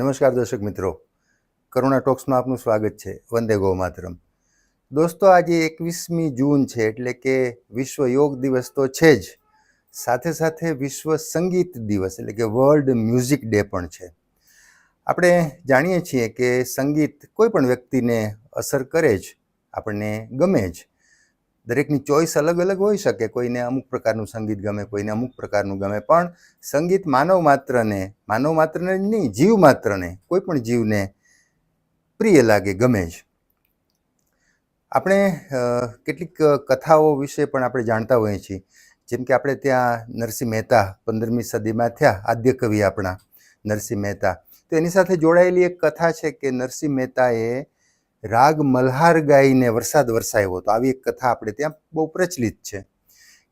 નમસ્કાર દર્શક મિત્રો. કરુણા ટોક્સમાં આપનું સ્વાગત છે. વંદે ગો માતરમ દોસ્તો, આજે એકવીસમી જૂન છે એટલે કે વિશ્વ યોગ દિવસ તો છે જ. સાથે સાથે વિશ્વ સંગીત દિવસ એટલે કે વર્લ્ડ મ્યુઝિક ડે પણ છે. આપણે જાણીએ છીએ કે સંગીત કોઈ પણ વ્યક્તિને અસર કરે જ, આપણને ગમે જ. દરેકની ચોઈસ અલગ અલગ હોઈ શકે. કોઈને અમુક પ્રકારનું સંગીત ગમે, કોઈને અમુક પ્રકારનું ગમે. પણ સંગીત માનવ માત્રને માનવ માત્રને નહીં, જીવ માત્રને, કોઈ પણ જીવને પ્રિય લાગે, ગમે જ. આપણે કેટલીક કથાઓ વિશે પણ આપણે જાણતા હોઈએ છીએ. જેમ કે આપણે ત્યાં નરસિંહ મહેતા પંદરમી સદીમાં થયા, આદ્ય કવિ આપણા નરસિંહ મહેતા. તો એની સાથે જોડાયેલી એક કથા છે કે નરસિંહ મહેતાએ રાગ મલ્હાર ગાઈને વરસાદ વરસાવ્યો હતો. આવી એક કથા આપણે ત્યાં બહુ પ્રચલિત છે.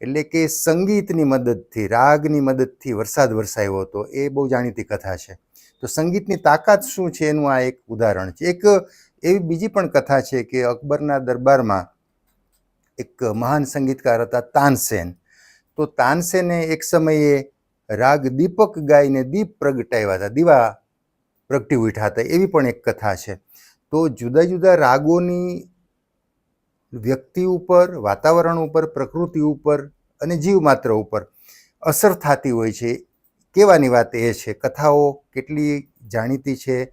એટલે કે સંગીતની મદદથી, રાગની મદદથી વરસાદ વરસાયો હતો એ બહુ જાણીતી કથા છે. તો સંગીતની તાકાત શું છે એનું આ એક ઉદાહરણ છે. એક એવી બીજી પણ કથા છે કે અકબરના દરબારમાં એક મહાન સંગીતકાર હતા તાનસેન. તો તાનસેને એક સમયે રાગ દીપક ગાઈને દીપ પ્રગટાવ્યા હતા. દીવા પ્રગટી ઉઠ્યા હતા. એવી પણ એક કથા છે. તો જુદા જુદા રાગોની વ્યક્તિ ઉપર, વાતાવરણ ઉપર, પ્રકૃતિ ઉપર અને જીવ માત્ર ઉપર અસર થતી હોય છે. કહેવાની વાત એ છે, કથાઓ કેટલી જાણીતી છે,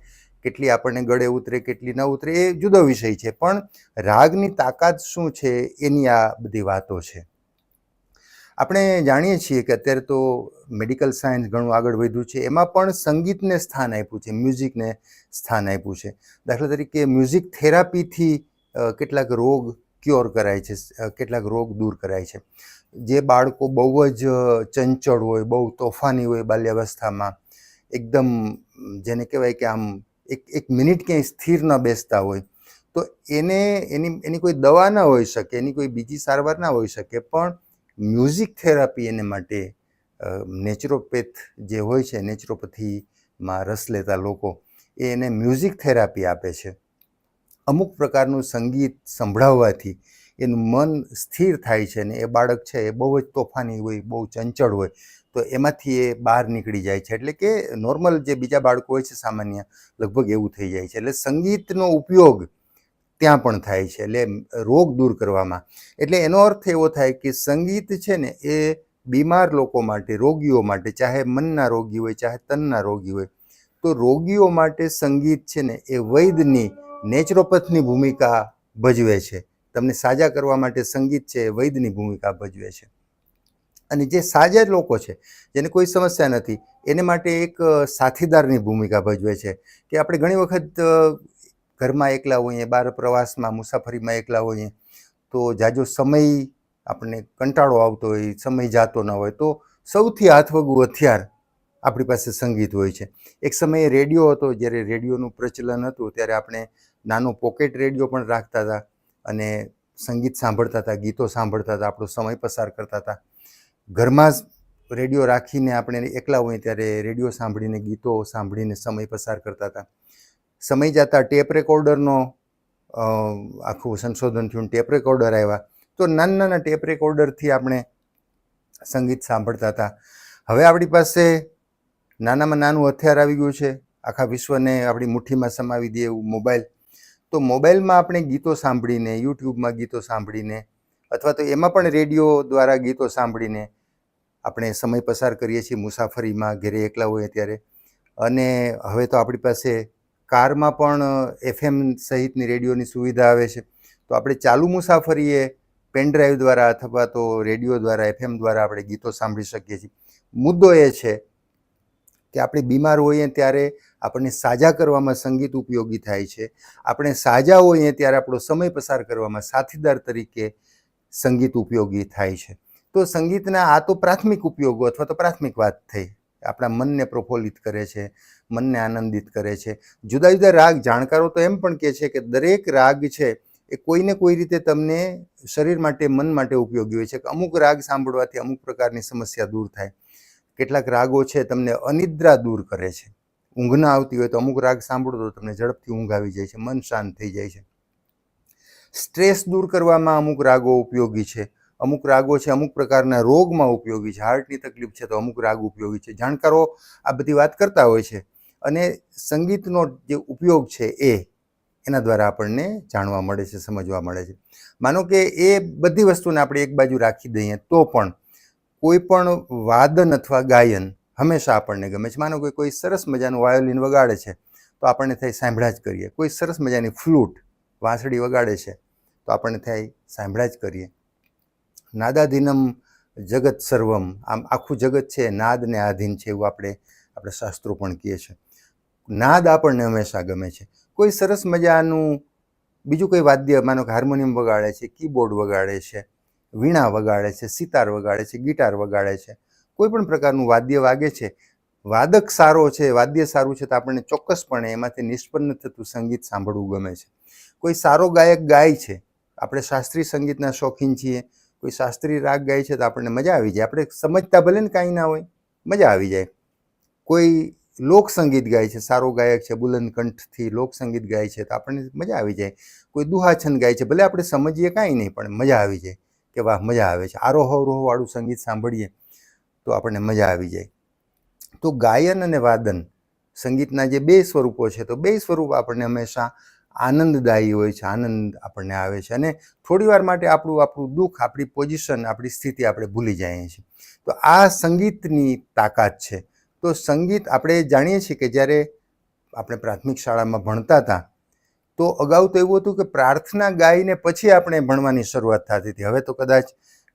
કેટલી આપણને ગળે ઉતરે, કેટલી ન ઉતરે, એ જુદો વિષય છે. પણ રાગની તાકાત શું છે, એની આ બધી વાતો છે. આપણે જાણીએ છીએ કે અત્યારે તો મેડિકલ સાયન્સ ઘણું આગળ વધ્યું છે. એમાં પણ સંગીતને સ્થાન આપ્યું છે મ્યુઝિકને સ્થાન આપ્યું છે. દાખલા તરીકે મ્યુઝિક થેરાપીથી કેટલાક રોગ ક્યોર કરાય છે કેટલાક રોગ દૂર કરાય છે. જે બાળકો બહુ જ ચંચળ હોય, બહુ તોફાની હોય બાલ્યાવસ્થામાં, એકદમ, જેને કહેવાય કે આમ એક એક મિનિટ ક્યાંય સ્થિર ન બેસતા હોય, તો એને, એની એની કોઈ દવા ના હોઈ શકે, એની કોઈ બીજી સારવાર ના હોઈ શકે, પણ મ્યુઝિક થેરાપી એને માટે નેચરોપેથ જે હોય છે, નેચરોપથીમાં રસ લેતા લોકો, એ એને મ્યુઝિક થેરાપી આપે છે. અમુક પ્રકારનું સંગીત સંભળાવવાથી એનું મન સ્થિર થાય છે ને એ બાળક છે એ બહુ જ તોફાની હોય, બહુ ચંચળ હોય, તો એમાંથી એ બહાર નીકળી જાય છે. એટલે કે નોર્મલ જે બીજા બાળકો હોય છે સામાન્ય, લગભગ એવું થઈ જાય છે. એટલે સંગીતનો ઉપયોગ ત્યાં પણ થાય છે, એટલે રોગ દૂર કરવામાં. એટલે એનો અર્થ એવો થાય કે સંગીત છે ને, એ બીમાર લોકો માટે, રોગીઓ માટે, ચાહે મનના રોગી હોય, ચાહે તનના રોગી હોય, તો રોગીઓ માટે સંગીત છે ને, એ વૈદની નેચરોપથની ભૂમિકા ભજવે છે. તમને સાજા કરવા માટે સંગીત છે, એ વૈદની ભૂમિકા ભજવે છે. અને જે સાજા લોકો છે, જેને કોઈ સમસ્યા નથી, એને માટે એક સાથીદારની ભૂમિકા ભજવે છે, કે આપણે ઘણી વખત ઘરમાં એકલા હોઈએ બહાર પ્રવાસમાં, મુસાફરીમાં એકલા હોઈએ, તો જાજો સમય આપણને કંટાળો આવતો હોય, સમય જાતો ન હોય, તો સૌથી હાથવગું હથિયાર આપણી પાસે સંગીત હોય છે. એક સમયે રેડિયો હતો, જ્યારે રેડિયોનું પ્રચલન હતું, ત્યારે આપણે નાનો પોકેટ રેડિયો પણ રાખતા હતા અને સંગીત સાંભળતા હતા, ગીતો સાંભળતા હતા, આપણો સમય પસાર કરતા હતા. ઘરમાં જ રેડિયો રાખીને આપણે એકલા હોઈએ, ત્યારે રેડિયો સાંભળીને, ગીતો સાંભળીને સમય પસાર કરતા હતા. સમય જતાં ટેપ રેકોર્ડરનો આખું સંશોધન થયું, ટેપ રેકોર્ડર આવ્યા. તો નાના નાના ટેપ રેકોર્ડરથી આપણે સંગીત સાંભળતા હતા. હવે આપણી પાસે નાનામાં નાનું હથિયાર આવી ગયું છે. આખા વિશ્વને આપણી મુઠ્ઠીમાં સમાવી દે એવું મોબાઈલ. તો મોબાઈલમાં આપણે ગીતો સાંભળીને, યુટ્યુબમાં ગીતો સાંભળીને, અથવા તો એમાં પણ રેડિયો દ્વારા ગીતો સાંભળીને આપણે સમય પસાર કરીએ છીએ મુસાફરીમાં, ઘરે એકલા હોઈએ ત્યારે. અને હવે તો આપણી પાસે કારમાં પણ એફએમ સહિતની રેડિયોની સુવિધા આવે છે. તો આપણે ચાલુ મુસાફરીએ પેન ડ્રાઈવ દ્વારા અથવા તો રેડિયો દ્વારા, એફએમ દ્વારા આપણે ગીતો સાંભળી શકીએ છીએ. મુદ્દો એ છે કે આપણે બીમાર હોઈએ ત્યારે આપણને સાજા કરવામાં સંગીત ઉપયોગી થાય છે. આપણે સાજા હોઈએ ત્યારે આપણો સમય પસાર કરવામાં સાથીદાર તરીકે સંગીત ઉપયોગી થાય છે. તો સંગીતના આ તો પ્રાથમિક ઉપયોગો અથવા તો પ્રાથમિક વાત થઈ. આપણા મનને પ્રફુલ્લિત કરે છે, મનને આનંદિત કરે છે. જુદા જુદા રાગ જાણકારો તો એમ પણ કહે છે કે દરેક રાગ છે એ કોઈને કોઈ રીતે તમને શરીર માટે, મન માટે ઉપયોગી હોય છે. કે અમુક રાગ સાંભળવાથી અમુક પ્રકારની સમસ્યા દૂર થાય. કેટલાક રાગો છે તમને અનિદ્રા દૂર કરે છે. ઊંઘ ના આવતી હોય તો અમુક રાગ સાંભળો તો તમને ઝડપથી ઊંઘ આવી જાય છે, મન શાંત થઈ જાય છે. સ્ટ્રેસ દૂર કરવામાં અમુક રાગો ઉપયોગી છે. અમુક રાગો છે, અમુક પ્રકારના રોગમાં ઉપયોગી છે. હાર્ટની તકલીફ છે તો અમુક રાગ ઉપયોગી છે. જાણકારો આ બધી વાત કરતા હોય છે અને સંગીતનો જે ઉપયોગ છે એ એના દ્વારા આપણને જાણવા મળે છે, સમજવા મળે છે. માનો કે એ બધી વસ્તુને આપણે એક બાજુ રાખી દઈએ તો પણ કોઈ પણ વાદન અથવા ગાયન હંમેશા આપણને ગમે છે. માનો કે કોઈ સરસ મજાનું વાયોલિન વગાડે છે તો આપણને થાય સાંભળ્યા જ કરીએ. કોઈ સરસ મજાની ફ્લૂટ વાંસળી વગાડે છે તો આપણને થાય સાંભળ્યા જ કરીએ. નાદાધીનમ જગત સર્વમ. આમ આખું જગત છે નાદને આધીન છે એવું આપણે આપણે શાસ્ત્રો પણ કહીએ છીએ. નાદ આપણને હંમેશા ગમે છે. કોઈ સરસ મજાનું બીજું કોઈ વાદ્ય, માનો કે હાર્મોનિયમ વગાડે છે, કીબોર્ડ વગાડે છે, વીણા વગાડે છે, સિતાર વગાડે છે, ગિટાર વગાડે છે, કોઈ પણ પ્રકારનું વાદ્ય વાગે છે. વાદક સારો છે, વાદ્ય સારું છે તો આપણને ચોક્કસપણે એમાંથી નિષ્પન્ન થતું સંગીત સાંભળવું ગમે છે. કોઈ સારો ગાયક ગાય છે, આપણે શાસ્ત્રીય સંગીતના શોખીન છીએ કોઈ શાસ્ત્રીય રાગ ગાય છે તો આપણને મજા આવી જાય. આપણે સમજતા ભલે ને કાંઈ ના હોય, મજા આવી જાય. કોઈ લોક સંગીત ગાય છે, સારો ગાયક છે બુલંદ કંઠથી લોક સંગીત ગાય છે તો આપણને મજા આવી જાય. કોઈ દુહાછંદ ગાય છે, ભલે આપણે સમજીએ કાંઈ નહીં, પણ મજા આવી જાય કે વાહ, મજા આવે છે. આરોહ અવરોહવાળું સંગીત સાંભળીએ તો આપણને મજા આવી જાય. તો ગાયન અને વાદન સંગીતના જે બે સ્વરૂપો છે તો બે સ્વરૂપ આપણને હંમેશા આનંદદાયી હોય છે, આનંદ આપણને આવે છે અને થોડી વાર માટે આપણું આપણું દુઃખ, આપણી પોઝિશન, આપણી સ્થિતિ આપણે ભૂલી જઈએ છીએ. તો આ સંગીતની તાકાત છે. તો સંગીત આપણે જાણીએ છીએ કે જ્યારે આપણે પ્રાથમિક શાળામાં ભણતા હતા, તો અગાઉ તો એવું હતું કે પ્રાર્થના ગાઈને પછી આપણે ભણવાની શરૂઆત થતી હતી. હવે તો કદાચ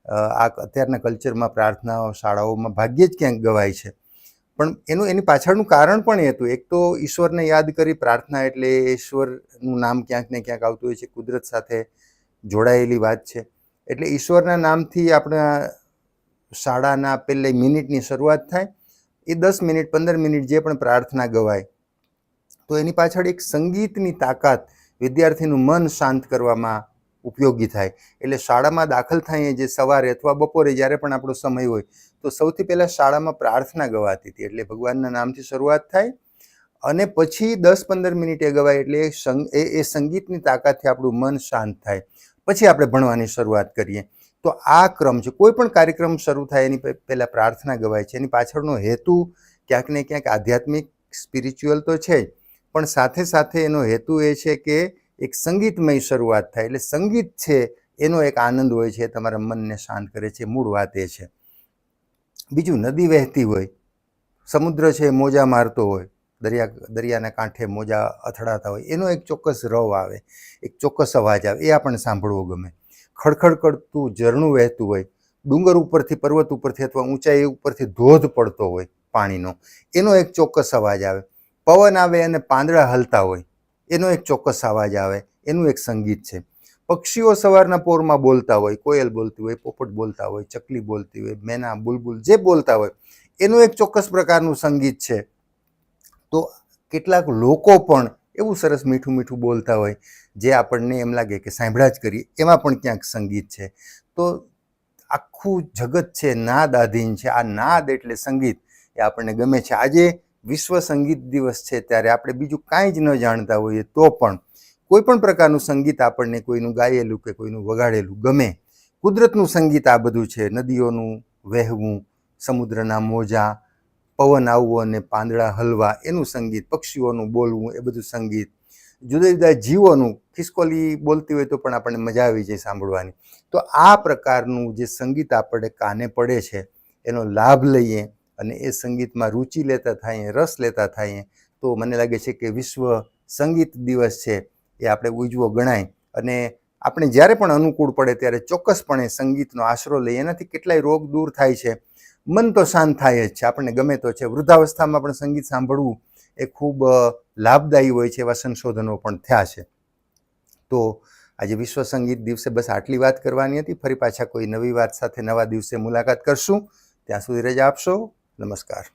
આ અત્યારના કલ્ચરમાં પ્રાર્થનાઓ શાળાઓમાં ભાગ્યે જ ક્યાંક ગવાય છે. પણ એનું, એની પાછળનું કારણ પણ એ હતું. એક તો ઈશ્વરને યાદ કરી, પ્રાર્થના એટલે ઈશ્વરનું નામ ક્યાંક ને ક્યાંક આવતું હોય છે, કુદરત સાથે જોડાયેલી વાત છે. એટલે ઈશ્વરના નામથી આપણા શાળાના પહેલે મિનિટની શરૂઆત થાય. એ દસ મિનિટ, પંદર મિનિટ જે પણ પ્રાર્થના ગવાય, તો એની પાછળ એક સંગીતની તાકાત વિદ્યાર્થીનું મન શાંત કરવામાં ઉપયોગી થાય. એટલે શાળામાં દાખલ થઈએ જે સવારે અથવા બપોરે જ્યારે પણ આપણો સમય હોય, તો સૌથી પહેલાં શાળામાં પ્રાર્થના ગવાતી હતી. એટલે ભગવાનના નામથી શરૂઆત થાય અને પછી દસ પંદર મિનિટે ગવાય એટલે એ એ સંગીતની તાકાતથી આપણું મન શાંત થાય. પછી આપણે ભણવાની શરૂઆત કરીએ. તો આ ક્રમ છે. કોઈ પણ કાર્યક્રમ શરૂ થાય એની પહેલાં પ્રાર્થના ગવાય છે. એની પાછળનો હેતુ ક્યાંક ને ક્યાંક આધ્યાત્મિક, સ્પિરિચ્યુઅલ તો છે પણ સાથે સાથે એનો હેતુ એ છે કે એક સંગીતમય શરૂઆત થાય એટલે સંગીત છે, એનો એક આનંદ હોય છે તમારા મનને શાંત કરે છે મૂળ વાત એ છે. બીજું નદી વહેતી હોય, સમુદ્ર છે મોજા મારતો હોય, દરિયા, દરિયાના કાંઠે મોજા અથડાતા હોય, એનો એક ચોક્કસ રવ આવે, એક ચોક્કસ અવાજ આવે, એ આપણને સાંભળવો ગમે. ખડખડ કરતું, ઝરણું વહેતું હોય, ડુંગર ઉપરથી, પર્વત ઉપરથી અથવા ઊંચાઈ ઉપરથી ધોધ પડતો હોય પાણીનો, એનો એક ચોક્કસ અવાજ આવે. પવન આવે અને પાંદડા હલતા હોય એનો એક ચોક્કસ અવાજ આવે, એનું એક સંગીત છે. પક્ષીઓ સવારના પોરમાં બોલતા હોય, કોયલ બોલતી હોય, પોપટ બોલતા હોય, ચકલી બોલતી હોય, મેના, બુલબુલ જે બોલતા હોય, એનું એક ચોક્કસ પ્રકારનું સંગીત છે. તો કેટલાક લોકો પણ એવું સરસ મીઠું મીઠું બોલતા હોય, જે આપણને એમ લાગે કે સાંભળ્યા જ કરીએ, એમાં પણ ક્યાંક સંગીત છે. તો આખું જગત છે, નાદ આધીન છે. આ નાદ એટલે સંગીત, એ આપણને ગમે છે. આજે વિશ્વ સંગીત દિવસ છે ત્યારે આપણે બીજું કાંઈ જ ન જાણતા હોઈએ તો પણ કોઈ પણ પ્રકારનું સંગીત આપણને કોઈનું ગાયેલું કે કોઈનું વગાડેલું ગમે. કુદરતનું સંગીત આ બધું છે. નદીઓનું વહેવું, સમુદ્રના મોજા, પવન આવવું અને પાંદડા હલવા, એનું સંગીત, પક્ષીઓનું બોલવું, એ બધું સંગીત. જુદા જુદા જીવોનું ખિસકોલી બોલતી હોય તો પણ આપણને મજા આવી જાય સાંભળવાની. તો આ પ્રકારનું જે સંગીત આપણે કાને પડે છે, એનો લાભ લઈએ અને એ સંગીતમાં રુચિ લેતા થઈએ, રસ લેતા થઈએ, તો મને લાગે છે કે વિશ્વ સંગીત દિવસ છે એ આપણે ઉજવો ગણાય. અને આપણે જ્યારે પણ અનુકૂળ પડે ત્યારે ચોક્કસપણે સંગીતનો આશરો લઈએ. એનાથી કેટલાય રોગ દૂર થાય છે. મન તો શાંત થાય જ છે. આપણને ગમે તો છે. વૃદ્ધાવસ્થામાં પણ સંગીત સાંભળવું એ ખૂબ લાભદાયી હોય છે એવા સંશોધનો પણ થયા છે. તો આજે વિશ્વ સંગીત દિવસે બસ આટલી વાત કરવાની હતી. ફરી પાછા કોઈ નવી વાત સાથે નવા દિવસે મુલાકાત કરશું. ત્યાં સુધી રજા આપશો. નમસ્કાર.